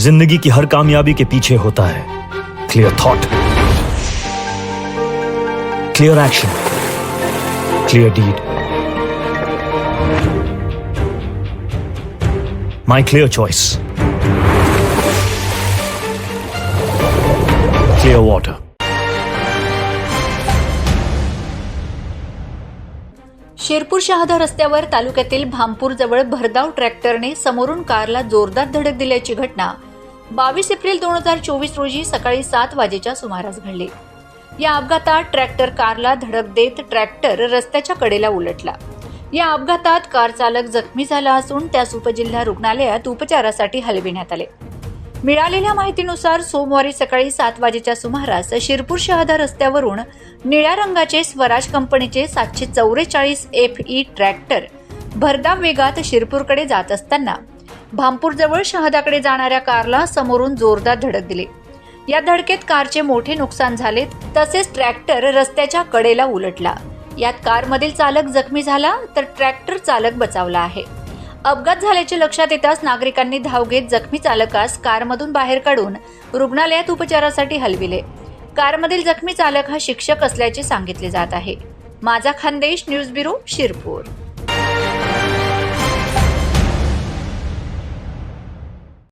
जिंदगी की हर कामयाबी के पीछे होता है। Clear thought clear action clear deed my clear choice clear water Shirpur Shahada रस्त्यावर तालुक्यातील भामपूर जवळ भरधाव ट्रॅक्टरने समोरून कारला जोरदार धडक दिल्याची घटना बावीस एप्रिल दोन हजार चोवीस रोजी सकाळी सात वाजेच्या सुमारास घडले. या अपघातात ट्रॅक्टर कारला धडक देत ट्रॅक्टर रस्त्याच्या कडेला उलटला. या अपघातात कार चालक जखमी झाला असून त्यास उपजिल्हा रुग्णालयात उपचारासाठी हलविण्यात आले. मिळालेल्या माहितीनुसार सोमवारी सकाळी सात वाजेच्या सुमारास शिरपूर शहादा रस्त्यावरून निळ्या रंगाचे स्वराज कंपनीचे सातशे चौवेचाळीस एफ ई ट्रॅक्टर भरधाव वेगात शिरपूरकडे जात असताना भामपूरजवळ शहादाकडे जाणाऱ्या कारला समोरून जोरदार धडक दिली. या धडकेत कारचे मोठे नुकसान झाले तसेच ट्रॅक्टर रस्त्याच्या कडेला उलटला. यात कारमधील चालक जखमी झाला तर ट्रॅक्टर चालक बचावला आहे. अपघात झाल्याचे लक्षात येताच नागरिकांनी धाव घेत जखमी चालकास कारमधून बाहेर काढून रुग्णालयात उपचारासाठी हलविले. कारमधील जखमी चालक हा शिक्षक असल्याचे सांगितले जात आहे. माझा खानदेश न्यूज ब्युरो शिरपूर.